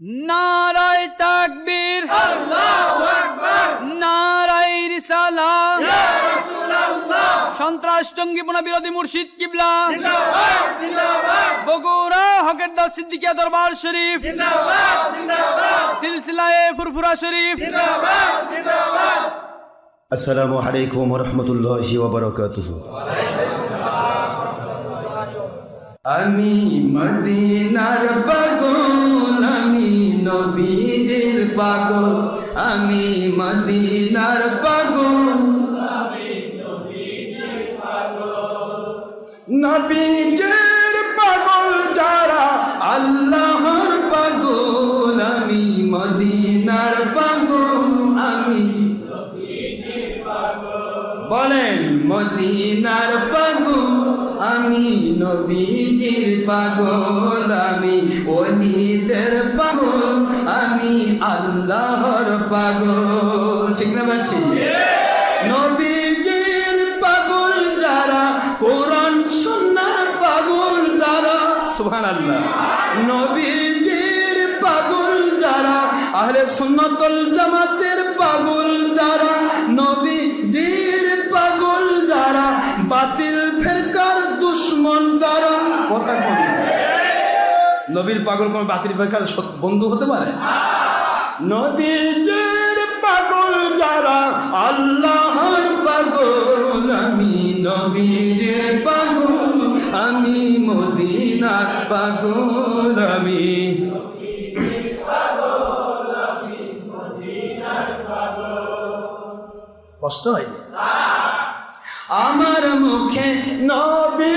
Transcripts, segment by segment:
নারায় তাকবীর। নারায় রিসালা। সন্ত্রাস জঙ্গিপনা বিরোধী মুর্শিদ কিবলা। বগুড়া হকের দা সিদ্দিকিয়া দরবার শরীফ। সিলসিলায়ে ফুরফুরা শরীফ। আসসালামু আলাইকুম রহমতুল্লাহি ওবরাকাতুহু আমি মদিনার আমি নবীজির পাগল, আমি মদিনার পাগল। নবীজির পাগল যারা আল্লাহর পাগল, আমি মদিনার পাগল, আমি বলেন, মদিনার পাগল, আমি নবীজির পাগল, আমি ওলিদের পাগল ঠিক না বলছি নবীজির পাগল যারা কোরআন সুন্নার পাগল তারা। সুবহানাল্লাহ। নবীজির পাগল যারা আহলে সুন্নতুল জামাতের পাগল নবীজির পাগল যারা বাতিল ফেরকার দুশ্মন তারা। কথা বলি নবীর পাগল কোন বাতিল ফেরকার বন্ধু হতে পারে? নবীজির যারা আল্লাহর পাগল, আমি নবীজির পাগল, আমি মদিনার পাগল, আমি কষ্ট হয়? আমার মুখে নবী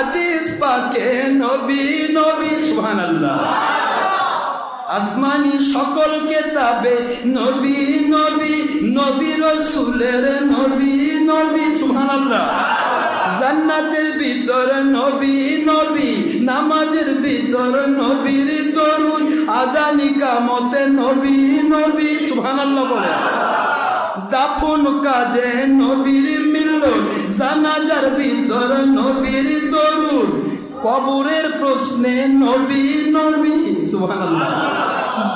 হাদিস পাকে নবী নবী, সুবহানাল্লাহ। আসমানি সকল কেতাবে নবী নবী নবী রসুলের নবী নবী, সুবহানাল্লাহ। জান্নাতের ভিতর নবী নবী, নামাজের ভিতর নবীর দরুন, আজানি কামতে নবী নবী, সুবহানাল্লাহ বলে। দাফন কাজে নবীর মিলন জানাজার ভিতর নবীর দরুন কবরের প্রশ্নে নবী নবী।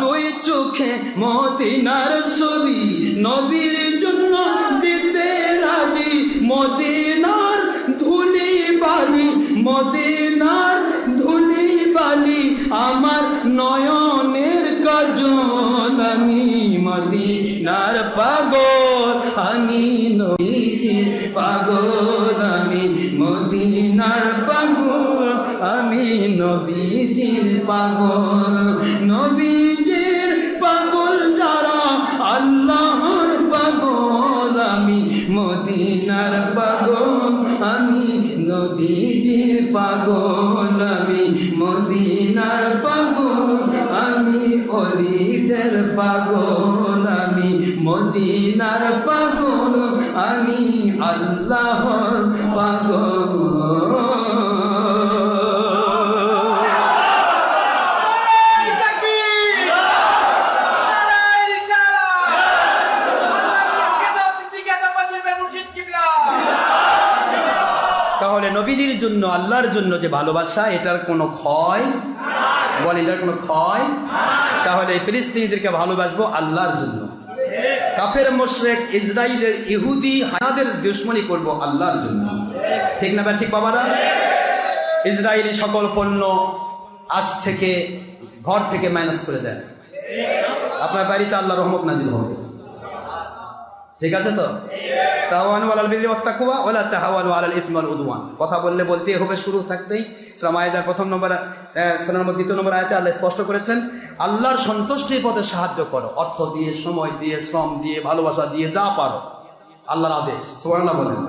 দুই চোখে মদিনার ছবি। নবীর জন্য দিতে রাজি। মদিনার ধুলি বালি। মদিনার ধুলি বালি। আমার নয়নের কাজল আমি মদিনার পাগল। আমি নবীজির পাগল, আমি মদিনার পাগল, আমি নবীজির পাগল। নবীজির পাগল যারা আল্লাহর পাগল, আমি মদিনার পাগল, আমি নবীজির পাগল, আমি মদিনার পাগল, আমি অলিদের পাগল। মদিনার পাগল, আমি আল্লাহর পাগল। তাহলে নবীদের জন্য, আল্লাহর জন্য যে ভালোবাসা, এটার কোনো ক্ষয়? বল, এটার কোনো ক্ষয়? তাহলে ফিলিস্তিনিদেরকে ভালোবাসবো আল্লাহর জন্য। কাফের, মোশরেক ইসরায়েলের ইহুদি, হানাদের দুশ্মনী করব আল্লাহর জন্য। ঠিক না ঠিক বাবারা? ইসরায়েলি সকল পণ্য আজ থেকে ঘর থেকে মাইনাস করে দেন। আপনার বাড়িতে আল্লাহ রহমত নাজিল হবে। ঠিক আছে তো? তাওয়ানু আলাল বিররি ওয়াত তাকওয়া ওয়ালা তাহাওয়ানু আলাল ইসমি ওয়াল উদওয়ান। কথা বললে বলতেই হবে শুরু থাকতেই। সূরা মাইদার প্রথম নম্বর সূরা নম্বর, দ্বিতীয় নম্বর আয়াতে আল্লাহ স্পষ্ট করেছেন, আল্লাহর সন্তুষ্টির পথে সাহায্য করো। অর্থ দিয়ে, সময় দিয়ে, শ্রম দিয়ে, ভালোবাসা দিয়ে, যা পারো। আল্লাহর আদেশ। সুবহানাল্লাহ বলেন।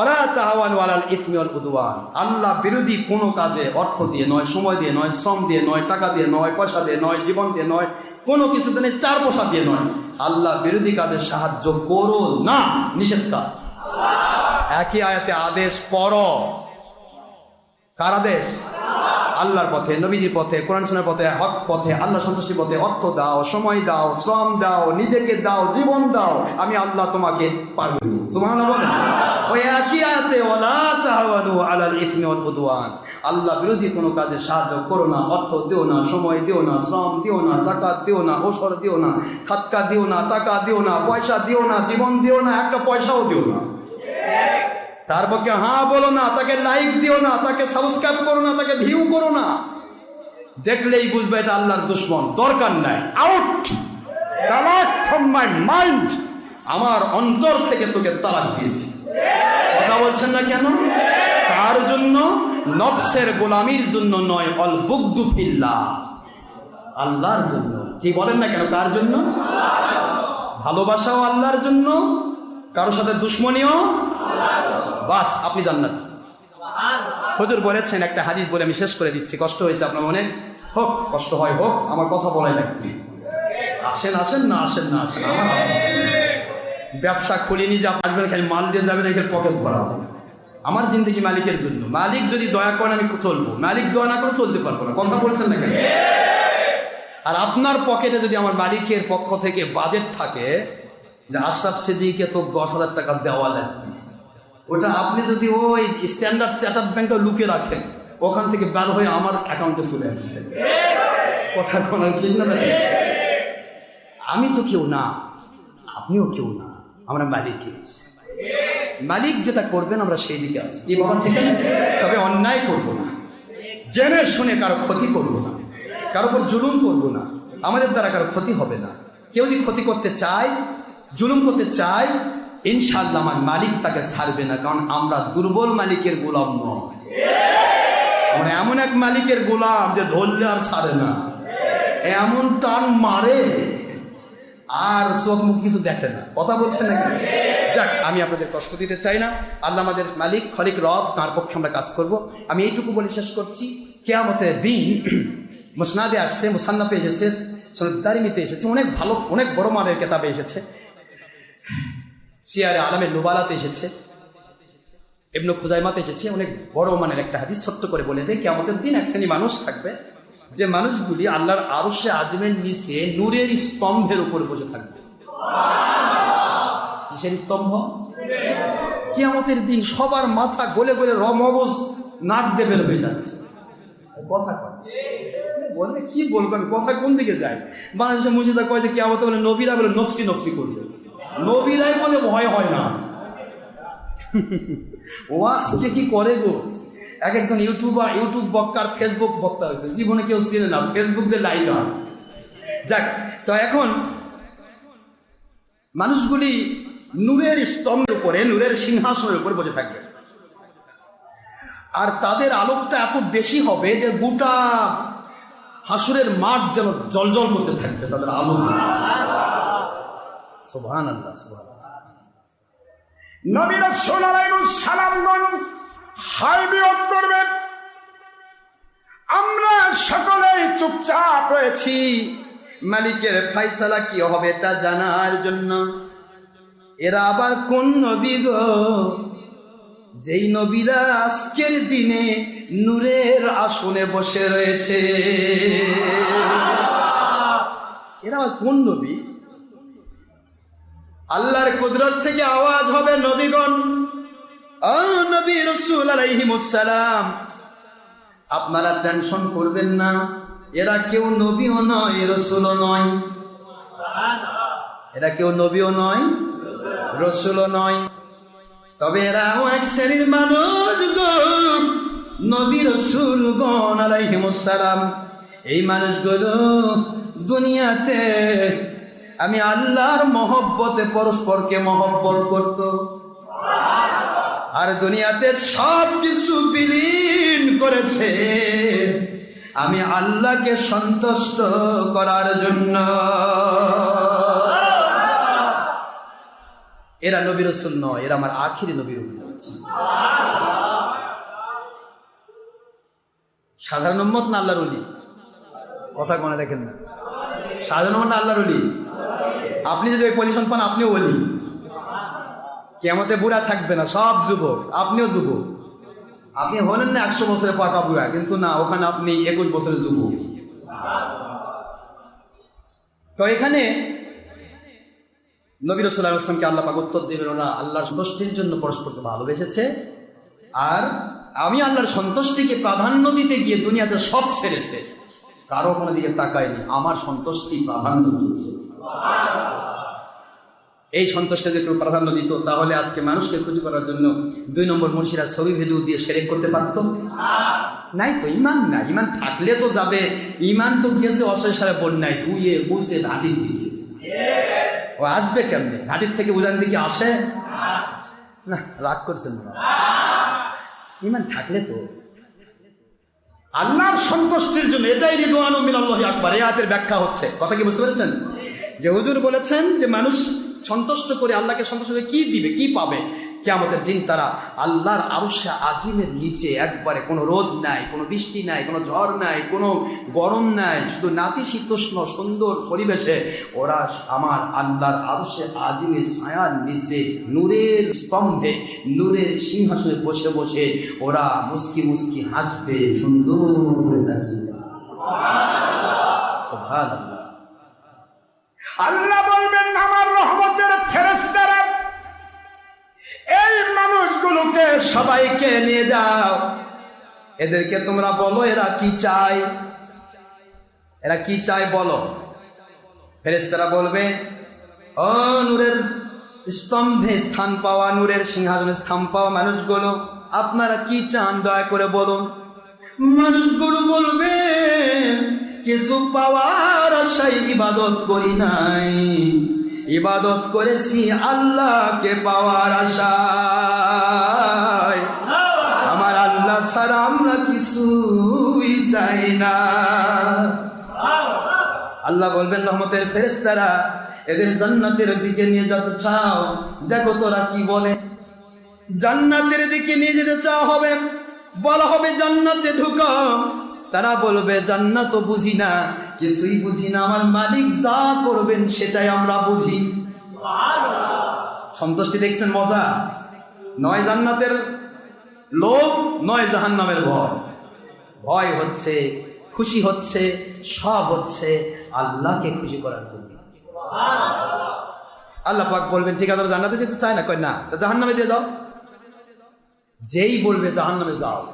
ওলা তাহাওয়ানু আলাল ইসমি ওয়াল উদওয়ান। আল্লাহ বিরোধী কোনো কাজে অর্থ দিয়ে নয়, সময় দিয়ে নয়, শ্রম দিয়ে নয়, টাকা দিয়ে নয়, পয়সা দিয়ে নয়, জীবন দিয়ে নয় কোনো কিছু দিয়ে চার পয়সা দিয়ে নয়। আল্লাহ বিরোধী কাজে সাহায্য করো না, নিষেধ কাজ একই আয়াতে আদেশ পর কার আদেশ? আল্লাহর পথে, নবীজির পথে, কোরআন শোনার পথে, হক পথে, আল্লাহ সন্তুষ্টির পথে, অর্থ দাও, সময় দাও, শ্রম দাও, নিজেকে দাও, জীবন দাও, আমি আল্লাহ তোমাকে পারব। বলেন। ওই একই আয়াতে, ওয়ালা তাহাওয়ানু আলাল ইসমি ওয়াল উদওয়ান। আল্লাহ বিরোধী কোনো কাজে সাহায্য করো না অর্থ দিও না সময় দিও না শ্রম দিও না জাকাত দিও না ওসর দিও না খাতকা দিও না টাকা দিও না পয়সা দিও না জীবন দিও না একটা পয়সাও দিও না তার পক্ষে হ্যাঁ বলো না তাকে লাইক দিও না তাকে সাবস্ক্রাইব করো না তাকে ভিউ করো না দেখলেই বুঝবে এটা আল্লাহর দুশ্মন দরকার নাই আউট তালাক ফ্রম মাই মাইন্ড আমার অন্তর থেকে তোকে তালাক দিয়েছি কথা বলছেন না কেন তার জন্য নফসের গোলামির জন্য নয়, অল বুগদু ফিল্লাহ। আল্লাহর জন্য। কি বলেন না কেন? কার জন্য? ভালোবাসাও আল্লাহর জন্য, কারোর সাথে দুশ্মনীও বাস, আপনি জান্নাত। হজুর বলেছেন একটা হাদিস বলে আমি শেষ করে দিচ্ছি। কষ্ট হয়েছে আপনার মনে? হোক, কষ্ট হয়, হোক, আমার কথা বলাই লাগবে। আসেন আসেন, না আসেন না আসেন, আমার ব্যবসা খুলিনি যে আসবেন, খালি মাল দিয়ে যাবেন এখানে পকেট ভরাবো আমার জিন্দগি মালিকের জন্য। মালিক যদি দয়া করেন আমি চলবো। মালিক দয়া না করে চলতে পারব না। কথা বলছেন না কেন? আর আপনার পকেটে যদি আমার মালিকের পক্ষ থেকে বাজেট থাকে, যে আশরাফ সিদ্দিকে তো দশ হাজার টাকা দেওয়া লাগবে। ওটা আপনি যদি ওই স্ট্যান্ডার্ড চ্যাটার ব্যাংকে লুকে রাখেন, ওখান থেকে বের হয়ে আমার অ্যাকাউন্টে চলে আসবে। কথা না আমি তো কেউ না। আপনিও কেউ না। আমরা মালিক। মালিক যেটা করবেন আমরা সেই দিকে আছি। কি বাবা ঠিক আছে? তবে অন্যায় করব না। জেনে শুনে কারও ক্ষতি করব না। কারও উপর জুলুম করব না। আমাদের দ্বারা কারও ক্ষতি হবে না। কেউ যদি ক্ষতি করতে চায় জুলুম করতে চায় ইনশাল্লাহ আমার মালিক তাকে ছাড়বে না। কারণ আমরা দুর্বল মালিকের গোলাম নয়। আমরা এমন এক মালিকের গোলাম যে ধরলে আর ছাড়ে না। এমন টান মারে। আর চোখ মুখ কিছু দেখে না। কথা বলছেন না কেন? যাক, আমি আপনাদের কষ্ট দিতে চাই না। আল্লাহ আমাদের মালিক, খলিক, রব, তার পক্ষে আমরা কাজ করব। আমি এইটুকু বলে শেষ করছি। কেয়ামতের দিন মুসনাদে আসছে, মুসান্নাফে এসেছে সনদারিমিতে এসেছে, অনেক ভালো, অনেক বড় মানের কেতাবে এসেছে। সিয়ারে আলমের লোবালাতে এসেছে এমন খুজাইমাতে এসেছে, অনেক বড় মানের একটা হাদিস ছোট্ট করে বলে দেয়, কেয়ামতের দিন এক শ্রেণি মানুষ থাকবে। যে মানুষগুলি আল্লাহর আরশে আজমের নিচে নূরের স্তম্ভের উপর বসে থাকবে। কিসের স্তম্ভ? কিয়ামতের দিন সবার মাথা গলে গলে রমবজ নাক দিয়ে বের হয়ে যাচ্ছে। কথা কয়। কি বলবেন? কথা কোন দিকে যায়? বাংলাদেশের মুজিদা কয় যে কিয়ামত বলে নবীরা বলে নফসি নফসি করবে। নবীরাই বলে ভয় হয় না। ও আজকে কি করে গো? এক একজন ইউটিউবার, ইউটিউব বক্তার ফেসবুক বক্তা হয়েছে। জীবনে কেউ চিনে না ফেসবুক দিয়ে লাইক হয়। যাক, তো এখন মানুষগুলি নূরের স্তম্ভের উপরে, নূরের সিংহাসনের উপরে বসে থাকবে। আর তাদের আলোকটা এত বেশি হবে যে গোটা হাসুরের মাঠ যেন জলজল করতে থাকবে তাদের আলো সোভান আল্লাহ সোভান নবী রাসূল আলাইহিস সালামগণ হাই বিয়োগ করবেন। আমরা সকলেই চুপচাপ রয়েছি। মালিকের ফাইসালা কি হবে তা জানার জন্য। এরা আবার কোন নবী গো? যেই নবীরা আজকের দিনে নূরের আসনে বসে রয়েছে। এরা কোন নবী? আল্লাহর কুদরত থেকে আওয়াজ হবে নবীগণ। নবী রসুল আপনারা টেনশন করবেন না, এরা কেউ নবীও নয়, রসুলও নয়। এরা কেউ নবীও নয়, রসুলও নয়। তবে এরাও এক শ্রেণির মানুষ গো, নবী রসুল গণ আলাইহিমুসালাম এই মানুষগুলো দুনিয়াতে আমি আল্লাহর মহব্বতে পরস্পরকে মহব্বত করত। আর দুনিয়াতে সব কিছু বিলীন করেছে। আমি আল্লাহকে সন্তুষ্ট করার জন্য। এরা নবীর রসুল নয়, এরা আমার আখিরি নবীর। সাধারণ উম্মত না আল্লাহর অলি কথা কোনে দেখেন না? সাধারণ না আল্লাহর অলি আপনি যদি ওই পজিশন পান, আপনিও অলি কেমতে বুড়া থাকবে না, সব যুবক, আপনিও যুবক। আপনি হলেন না একশো বছরের পাকা বুড়া, কিন্তু না, ওখানে আপনি একুশ বছরের যুবক। তো এখানে নবী রসুল্লাহ আল্লাহ পাক উত্তর দেবেন, ওরা আল্লাহর সন্তুষ্টির জন্য পরস্পরকে ভালোবেসেছে। আর আমি আল্লাহর সন্তুষ্টিকে প্রাধান্য দিতে গিয়ে দুনিয়াতে সব ছেড়েছে। কারও কোনো দিকে তাকায়নি, আমার সন্তুষ্টি প্রাধান্য দিয়েছে। এই সন্তুষ্ট যদি কেউ প্রাধান্য দিত, তাহলে আজকে মানুষকে খুঁজে করার জন্য দুই নম্বর মুন্সিরা ছবি ভিডিও দিয়ে সেরেক করতে পারত। নাই তো, ইমান না, ইমান থাকলে তো যাবে। ইমান তো গিয়েছে অশেষ সারে বন্যায়, ধুয়ে বুঝে ঘাটির দিকে। ও আসবে কেমনে? ঘাটির থেকে উজান দিকে আসে? না, রাগ করছেন ইমান থাকলে তো। আল্লাহর সন্তুষ্টির জন্য এটাই রিদওয়ান মিনাল্লাহ আকবার। এই আয়াতের ব্যাখ্যা হচ্ছে। কথা কি বুঝতে পেরেছেন? যে হুজুর বলেছেন যে মানুষ সন্তুষ্ট করে আল্লাহকে সন্তুষ্ট করে কি দিবে, কি পাবে কেমতের দিন তারা আল্লাহর আরশে আজিমের নিচে একবারে কোনো রোদ নাই, কোনো বৃষ্টি নাই, কোনো ঝড় নাই, কোনো গরম নাই, শুধু নাতিশীতোষ্ণ সুন্দর পরিবেশে ওরা আমার আল্লাহর আরশে আজিমের ছায়ার নিচে নূরের স্তম্ভে, নূরের সিংহাসনে বসে বসে ওরা মুস্কি মুস্কি হাসবে, সুন্দর। আল্লাহ বলবেন, আমার রহমতের ফেরেস্তারা এই মানুষগুলোকে সবাইকে নিয়ে যাও। এদেরকে তোমরা বলো, এরা কি চায়? এরা কি চায় বলো। ফেরেস্তারা বলবে, ও নূরের স্তম্ভে স্থান পাওয়া, নূরের সিংহাসনে স্থান পাওয়া মানুষগুলো, আপনারা কি চান দয়া করে বলুন? মানুষগুলো বলবে কিছু পাওয়ার আশায় ইবাদত করি নাই। ইবাদত করেছি আল্লাহকে পাওয়ার আশায়। আমার আল্লাহ ছাড়া আমরা কিছুই চাই না। আল্লাহ বলবেন, রহমতের ফেরেস্তারা এদের জান্নাতের দিকে নিয়ে যেতে চাও। দেখো তোরা কি বলে। জান্নাতের দিকে নিয়ে যেতে চাও হবে। বলা হবে, জান্নাতে ঢুকো। তারা বলবে জান্নাত বুঝি না, কিছুই বুঝি না, আমার মালিক যা করবেন সেটাই আমরা বুঝি। সন্তুষ্টি দেখছেন মজা? নয় জান্নাতের লোভ, নয় জাহান্নামের ভয়। ভয় হচ্ছে, খুশি হচ্ছে, সব হচ্ছে আল্লাহকে খুশি করার জন্য। আল্লাহ পাক বলবেন, ঠিক আছে জান্নাতে যেতে চায় না? কয়, না জাহান্নামে দিয়ে যাও। যেই বলবে, জাহান্নামে যাও।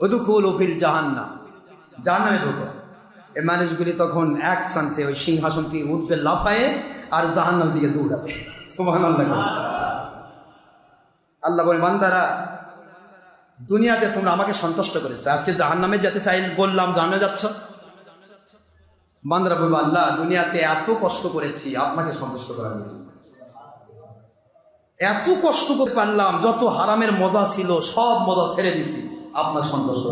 ওদুখুল ওফিল জাহান্নাম। জাহান্নামে ঢোকো। এই মানুষগুলি তখন এক চান্সে ওই সিংহাসন থেকে উঠবে লাফায়ে আর জাহান্নামের দিকে দৌড়াবে। আল্লাহ বলে বান্দারা, দুনিয়াতে তোমরা আমাকে সন্তুষ্ট করেছ। আজকে জাহান্নামে যেতে চাই বললাম, জাহান্নামে যাচ্ছ? বান্দারা বলব আল্লাহ, দুনিয়াতে এত কষ্ট করেছি, আপনাকে সন্তুষ্ট জন্য এত কষ্ট করতে পারলাম, যত হারামের মজা ছিল, সব মজা ছেড়ে দিছি আপনার সন্তুষ্ট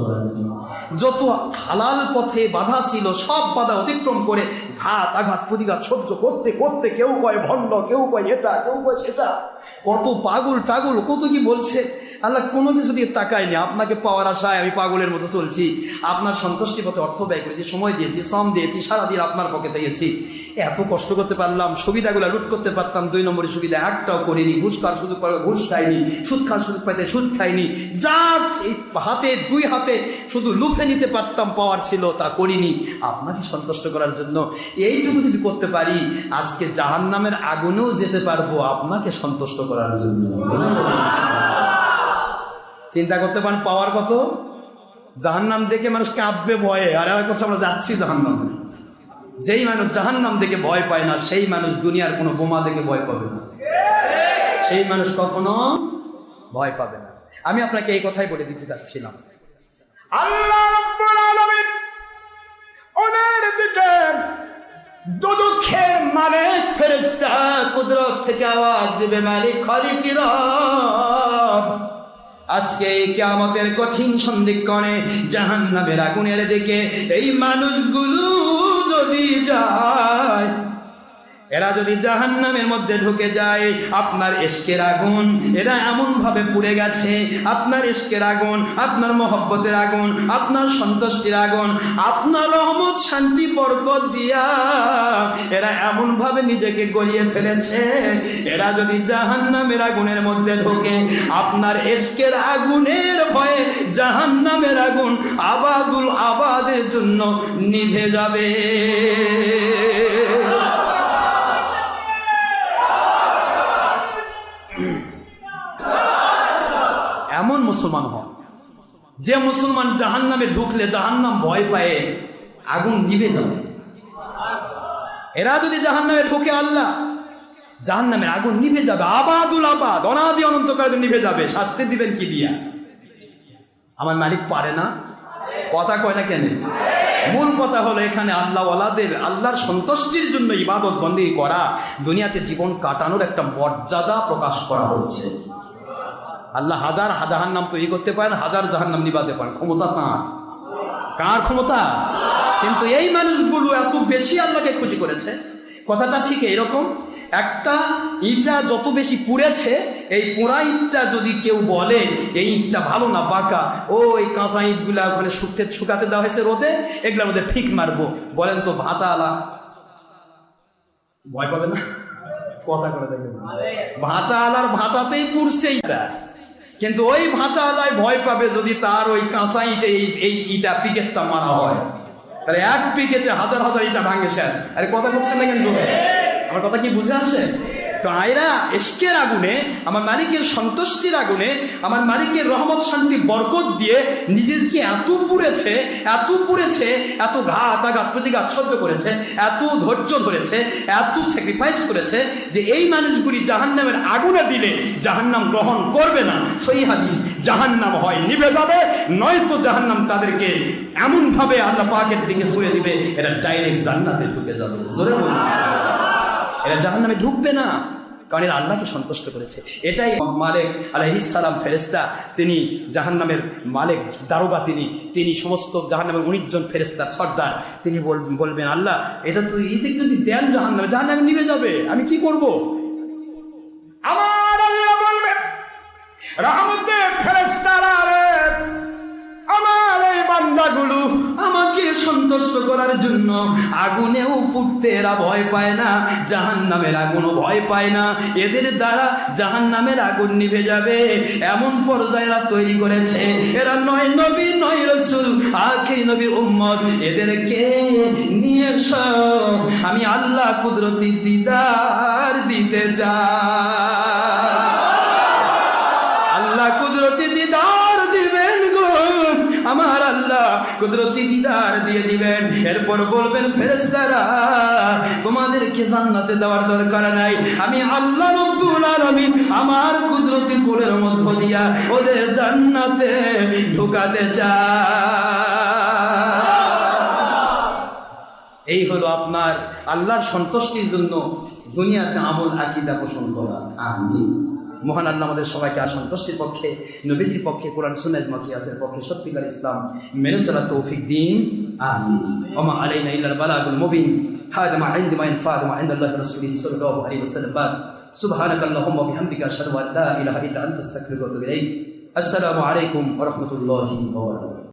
যত হালাল পথে বাধা ছিল, সব বাধা অতিক্রম করে ঘাত, আঘাত, প্রতিঘাত সহ্য করতে করতে কেউ কয় ভণ্ড, কেউ কয় এটা, কেউ কয় সেটা। কত পাগল টাগল, কত কি বলছে? আল্লাহ কোনো কিছু দিয়ে তাকায়নি। আপনাকে পাওয়ার আশায় আমি পাগলের মতো চলছি। আপনার সন্তুষ্টি পথে অর্থ ব্যয় করেছি, সময় দিয়েছি, শ্রম দিয়েছি, সারাদিন আপনার পক্ষে দিয়েছি এত কষ্ট করতে পারলাম, সুবিধাগুলো লুট করতে পারতাম, দুই নম্বরের সুবিধা, একটাও করিনি, ঘুষ খাওয়ার সুযোগ ঘুষ খাইনি, সুদ খাওয়ার সুযোগ পাইতে সুদ খাইনি, যা এই হাতে, দুই হাতে শুধু লুফে নিতে পারতাম, পাওয়ার ছিল তা করিনি। আপনাকে সন্তুষ্ট করার জন্য এইটুকু যদি করতে পারি, আজকে জাহান নামের আগুনেও যেতে পারব, আপনাকে সন্তুষ্ট করার জন্য। চিন্তা করতে পারেন, পাওয়ার কত? জাহান্নাম দেখে মানুষ কাঁপবে ভয়ে, আর করছে আমরা যাচ্ছি জাহান্নামে। যেই মানুষ জাহান্নাম দেখে ভয় পায় না, সেই মানুষ দুনিয়ার কোনো বোমা দেখে ভয় পাবে না। সেই মানুষ কখনো ভয় পাবে না। আমি আপনাকে এই কথাই বলে দিতে চাচ্ছিলাম। আল্লাহ রাব্বুল আলামিন ওদের দিকে দুদুক্ষের মালিক ফেরেস্তা কুদরত থেকে আওয়াজ দিবে, মালিক খালিক রব। আজকে এই কিয়ামতের কঠিন সন্ধিক্ষণে জাহান নামের আগুনের দিকে এই মানুষগুলো যদি যায় এরা যদি জাহান নামের মধ্যে ঢুকে যায়, আপনার এশকের আগুন, এরা এমন ভাবে পুড়ে গেছে, আপনার এশকের আগুন, আপনার মহব্বতের আগুন, আপনার সন্তুষ্টির আগুন, আপনার রহমত, শান্তি, বরকত দিয়া এরা এমন ভাবে নিজেকে গড়িয়ে ফেলেছে। এরা যদি জাহান নামের আগুনের মধ্যে ঢোকে, আপনার এশকের আগুনের ভয়ে জাহান নামের আগুন আবাদুল আবাদের জন্য নিভে যাবে এমন মুসলমান হন। যে মুসলমান জাহান নামে ঢুকলে জাহান্নাম ভয় পায় আগুন নিভে যাবে। এরা যদি জাহান নামে ঢুকে আল্লাহ জাহান নামের আগুন নিভে যাবে। আবাদুল আবাদ, অনাদি অনন্তকালে নিভে যাবে। শাস্তি দিবেন কি দিয়া? আমার মালিক পারে না। কথা কয় না কেন? মূল কথা হলো এখানে আল্লাহ ওয়ালাদের, আল্লাহর সন্তুষ্টির জন্য ইবাদত বন্দী করা, দুনিয়াতে জীবন কাটানোর একটা মর্যাদা প্রকাশ করা হচ্ছে। আল্লাহ হাজার জাহান নাম তৈরি করতে পারেন হাজার জাহান নাম নিবাতে পারেন। ক্ষমতা তাঁর কার ক্ষমতা? কিন্তু এই মানুষগুলো এত বেশি আল্লাহকে খুশি করেছে। কথাটা ঠিক এরকম একটা ইটটা যত বেশি পুড়েছে এই পোড়া ইটটা যদি কেউ বলে এই ইটটা ভালো না বাঁকা ও এই কাঁচা ইটগুলা ওখানে শুকতে শুকাতে দেওয়া হয়েছে রোদে এগুলোর মধ্যে ফিক মারবো। বলেন তো ভাটা আলা। ভয় পাবে না? কথা করে দেখবেন ভাটা আলার ভাটাতেই পুড়ছে এইটা কিন্তু ওই ভাটা আলায় ভয় পাবে যদি তার ওই কাঁচা ইটে এই এই ইটা, পিকেটটা মারা হয়। তাহলে এক পিকেটে হাজার হাজার ইটা ভাঙে শেষ। আরে কথা বলছেন না কিন্তু আমার কথা কি বুঝে আসে? তো আয়রা এসকের আগুনে, আমার মালিকের সন্তুষ্টির আগুনে, আমার মালিকের রহমত, শান্তি, বরকত দিয়ে নিজেকে এত পুড়েছে এত পুড়েছে, এত ঘাত আঘাত প্রতিঘাত সহ্য করেছে, এত ধৈর্য ধরেছে, এত স্যাক্রিফাইস করেছে যে এই মানুষগুলি জাহান্নামের আগুনে দিলে জাহান্নাম গ্রহণ করবে না। সই হাদিস, জাহান্নাম হয়, নিভে যাবে, নয়তো জাহান্নাম তাদেরকে এমনভাবে আল্লাহ পাকের দিকে সরে দিবে, এরা ডাইরেক্ট জান্নাতে ঢুকে যাবে। জোরে বলুন। এরা জাহান নামে ঢুকবে না। কারণ এরা আল্লাহকে সন্তুষ্ট করেছে। এটাই মালিক আলহিসাল্লাম ফেরেস্তা তিনি জাহান নামের মালিক, দারোগা তিনি। তিনি সমস্ত জাহান নামের উনিশ জন ফেরেস্তার সর্দার। তিনি বল- বলবেন, আল্লাহ, এটা তো এদিকে যদি দেন জাহান নামে জাহান নামে নিভে যাবে। আমি কি করব? আমার আল্লাহ বলবে রহমতে ফেরেশতারা রে আমার এই বান্দাগুলো আমাকে সন্তুষ্ট করার জন্য আগুনেও পুড়তে এরা ভয় পায় না জাহান নামের আগুনও ভয় পায় না। এদের দ্বারা জাহান নামের আগুন নিভে যাবে। এমন পর্যায়ে এরা তৈরি করেছে। এরা নয় নবী, নয় রসুল, আখির নবীর উম্মত। এদেরকে নিয়ে এসো। আমি আল্লাহ কুদরতি দিদার দিতে যাই কুদরতি দিদার দিয়ে দিবেন। এরপর বলবেন, ফেরেশতারা, তোমাদেরকে জান্নাতে দেওয়ার দরকার নাই। আমি আল্লাহ রব্বুল আলামিন আমার কুদরতি কোলের মধ্য দিয়া ওদের জান্নাতে ঢুকাতে চাই। এই হলো আপনার আল্লাহর সন্তুষ্টির জন্য দুনিয়াতে আমল আকিদা পোষণ করা। আমি মহান আল্লাহ আমাদের সবাইকে আর সন্তুষ্টির পক্ষে নবীজির পক্ষে কোরআন সুন্নাজ মাকিয়াসের পক্ষে সত্যিকার ইসলাম মেনু সালা তৌফিক দিন আমি ওমা আলাইনা ইল্লাল বালাগুল মুবিন هذا ما عندي ما ينفع ما عند الله رسوله صلى الله عليه وسلم بعد سبحانك اللهم وبحمدك اشهد ان لا اله الا انت استغفرك واتوب اليك السلام عليكم ورحمه الله وبركاته